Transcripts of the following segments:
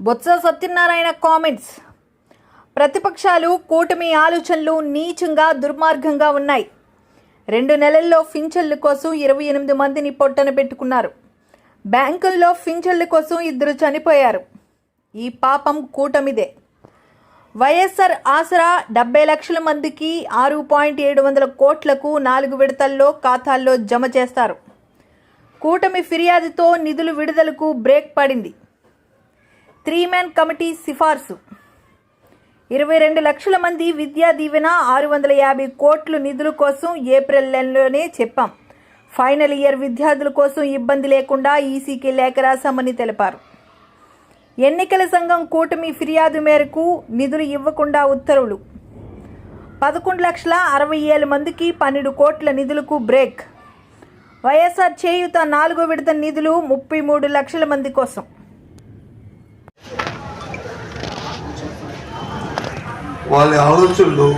Botsa Satyanarayana comments ప్రతిపక్షాలు కూటమి ఆలోచనలు నీచంగా దుర్మార్గంగా ఉన్నాయి. రెండు నెలల్లో ఫించన్ల కోసం ఇరవై ఎనిమిది మందిని పొట్టన పెట్టుకున్నారు. బ్యాంకుల్లో ఫించన్ల కోసం ఇద్దరు చనిపోయారు. ఈ పాపం కూటమిదే. వైఎస్ఆర్ ఆసరా డెబ్బై లక్షల మందికి ఆరు పాయింట్ ఏడు వందల కోట్లకు నాలుగు విడతల్లో ఖాతాల్లో జమ చేస్తారు. కూటమి ఫిర్యాదుతో నిధులు విడుదలకు బ్రేక్ పడింది. త్రీ మ్యాన్ కమిటీ సిఫార్సు. ఇరవై రెండు లక్షల మంది విద్యా దీవెన ఆరు వందల యాభై కోట్లు నిధుల కోసం ఏప్రిల్ నెలలోనే చెప్పాం. ఫైనల్ ఇయర్ విద్యార్థుల కోసం ఇబ్బంది లేకుండా ఈసీకి లేఖ రాశామని తెలిపారు. ఎన్నికల సంఘం కూటమి ఫిర్యాదు మేరకు నిధులు ఇవ్వకుండా ఉత్తర్వులు. పదకొండు లక్షల అరవై ఏళ్ళ మందికి పన్నెండు కోట్ల నిధులకు బ్రేక్. వైఎస్ఆర్ చేయుత నాలుగో విడత నిధులు ముప్పై మూడు లక్షల మంది కోసం. వాళ్ళ ఆలోచనలు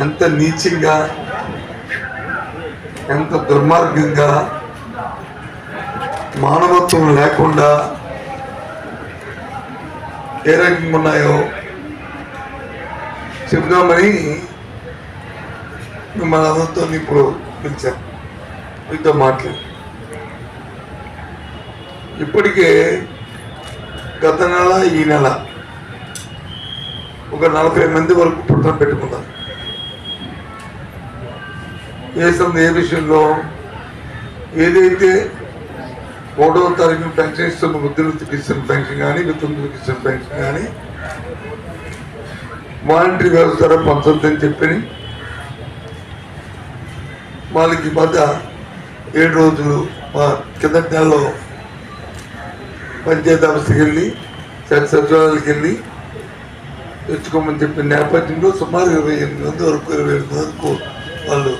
ఎంత నీచంగా ఎంత దుర్మార్గంగా మానవత్వం లేకుండా ఏ రకంగా ఉన్నాయో చెబుదామని మిమ్మల్ని అందరితో ఇప్పుడు పిలిచాను. మీతో మాట్లాడి. ఇప్పటికే గత నెల ఈ నెల ఒక నలభై మంది వరకు పుట్టం పెట్టుకున్నారు. దేశం ఏ విషయంలో ఏదైతే ఒకటో తారీఖు పెన్షన్ ఇస్తున్న వృద్ధులకు ఇస్తున్న పెన్షన్ కానీ వితంతులకు ఇస్తున్న పెన్షన్ కానీ వాలంటరీ వ్యవస్థ ద్వారా పంచొద్దని చెప్పి వాళ్ళకి మధ్య ఏడు రోజులు మా కిందటి నెలలో పంచాయతీ ఆఫీస్కి వెళ్ళి సచివాలయాలకు వెళ్ళి తెచ్చుకోమని చెప్పిన నేపథ్యంలో సుమారు ఇరవై ఎనిమిది మంది వరకు ఇరవై ఎనిమిది వరకు వాళ్ళు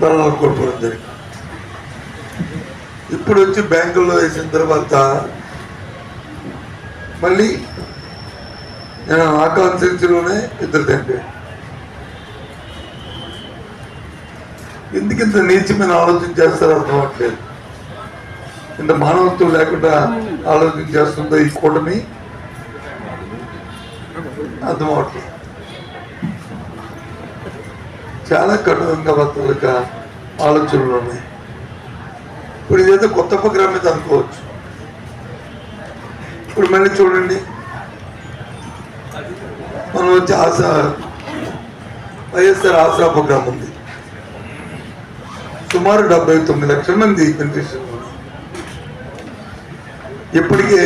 ప్రాణాలు కోల్పోవడం జరిగింది. ఇప్పుడు వచ్చి బ్యాంకుల్లో వేసిన తర్వాత మళ్ళీ నేను ఆ కాన్స్టిట్యూన్సీలోనే ఇద్దరు తండ్రి ఎందుకు ఇంత నీచమైన ఆలోచన చేస్తారో అర్థం అవ్వట్లేదు. ఇంత మానవత్వం లేకుండా ఆలోచన చేస్తుందో ఈ కూటమి అర్థం చాలా కఠినంగా బతక ఆలోచనలు ఉన్నాయి. ఇప్పుడు ఇదేదో కొత్త ఉపగ్రహం మీద అనుకోవచ్చు. ఇప్పుడు మళ్ళీ చూడండి. మనం వచ్చి ఆశ వైఎస్ఆర్ ఆసరా ప్రోగ్రామ్ ఉంది. సుమారు డెబ్బై తొమ్మిది లక్షల మంది బెనిఫిషియల్ ఇప్పటికే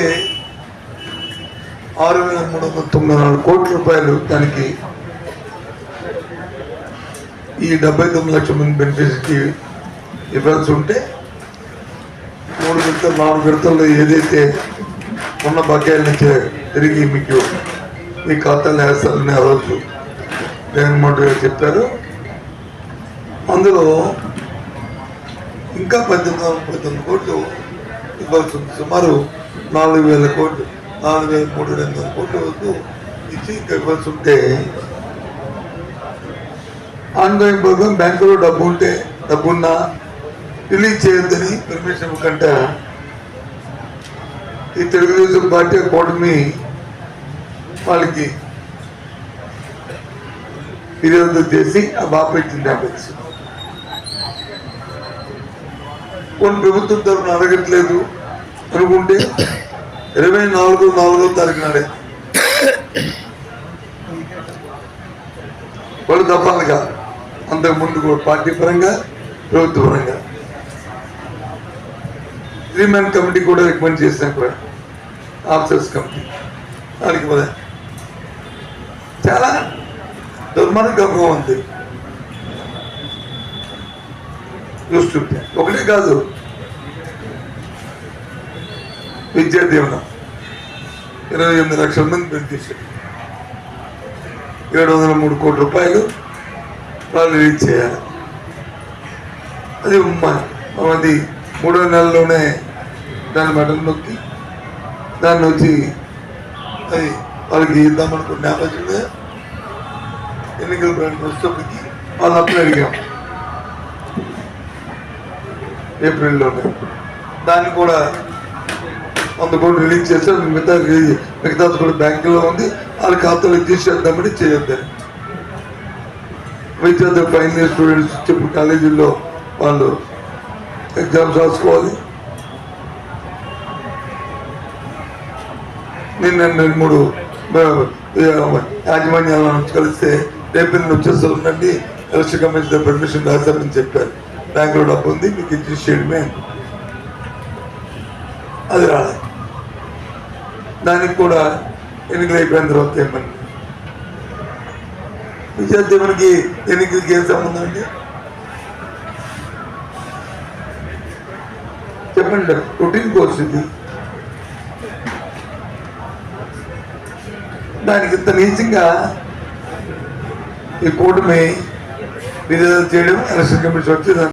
ఆరు వేల మూడు వందల తొంభై నాలుగు కోట్ల రూపాయలు దానికి ఈ డెబ్బై తొమ్మిది లక్షల మంది బెనిఫిషరీకి ఇవ్వాల్సి ఉంటే మూడు విడతలు నాలుగు విడతల్లో ఏదైతే ఉన్న బకాయిల నుంచి తిరిగి మీకు ఈ ఖాతాలు వేస్తారని ఆ రోజు జగన్మోహన్ రెడ్డి గారు చెప్పారు. అందులో ఇంకా పద్దెనిమిది వందల ముప్పై తొమ్మిది కోట్లు ఇవ్వాల్సి ఉంది. సుమారు నాలుగు వేల కోట్లు. నాలుగు వేల మూడు రెండు వందల కోట్ల వరకు ఇచ్చి ఇవ్వాల్సి ఉంటే ఆన్లైన్ ప్రోగ్రామ్ బ్యాంకులో డబ్బు ఉంటే డబ్బున్నా రిలీజ్ చేయొద్దని పర్మిషన్ ఇవ్వకంటే ఈ తెలుగుదేశం పార్టీ కూటమి వాళ్ళకి ఫిర్యాదు చేసి ఆ బాబు ఇచ్చింది కొన్ని ప్రభుత్వం తరఫున అడగట్లేదు అనుకుంటే ఇరవై నాలుగు నాలుగో తారీఖు నాడే. వాళ్ళు తప్పాలిగా అంతకు ముందు కూడా పార్టీ పరంగా ప్రభుత్వ పరంగా. త్రీ మ్యాన్ కమిటీ కూడా రికమెండ్ చేసినా కూడా. Officers committee. దానికి పద చాలా దుర్మార్గంగా ఉంది. దృష్టి ఒకటే కాదు. విద్యా దీవెన. ఇరవై ఎనిమిది లక్షల మంది బెనిఫిషియరీ ఏడు వందల మూడు కోట్ల రూపాయలు వాళ్ళు రీచ్ చేయాలి. అది మ- మూడో నెలలోనే దాని మెడలు నొక్కి దాన్ని వచ్చి అది వాళ్ళకి ఇద్దామనుకున్న నేపథ్యంలో ఎన్నికల బ్రాండ్ వచ్చేప్పటికి వాళ్ళు అప్పుడు అడిగాం. ఏప్రిల్లోనే. దాన్ని కూడా వంద కోట్లు రిలీజ్ చేశారు మిగతా మిగతా కూడా బ్యాంకులో ఉంది. వాళ్ళ ఖాతాలో తీసేద్దామని చేయొద్దని. మిగతా ఫైనల్ ఇయర్ స్టూడెంట్స్ చెప్పు కాలేజీల్లో వాళ్ళు ఎగ్జామ్స్ రాసుకోవాలి. నిన్న రెండు మూడు యాజమాన్యాల నుంచి కలిస్తే రేపు నేను వచ్చేస్తా ఉండండి. ఎలక్షన్ కమిషన్ పర్మిషన్ రాశారని చెప్పారు. బ్యాంకులో డబ్బు ఉంది మీకు ఇచ్చి చేయడమే. అది రాలేదు. దానికి కూడా ఎన్నికలు అయిపోయిన తర్వాత ఏమని? విద్యార్థివునికి ఎన్నికలకి ఏం సంబంధం అండి? చెప్పండి రొటీన్ కోర్స్ ఇది. దానికి ఇంత నీచంగా ఈ కూటమి విడుదల చేయడం ఎలక్షన్ కమిషన్ వచ్చేదాన్ని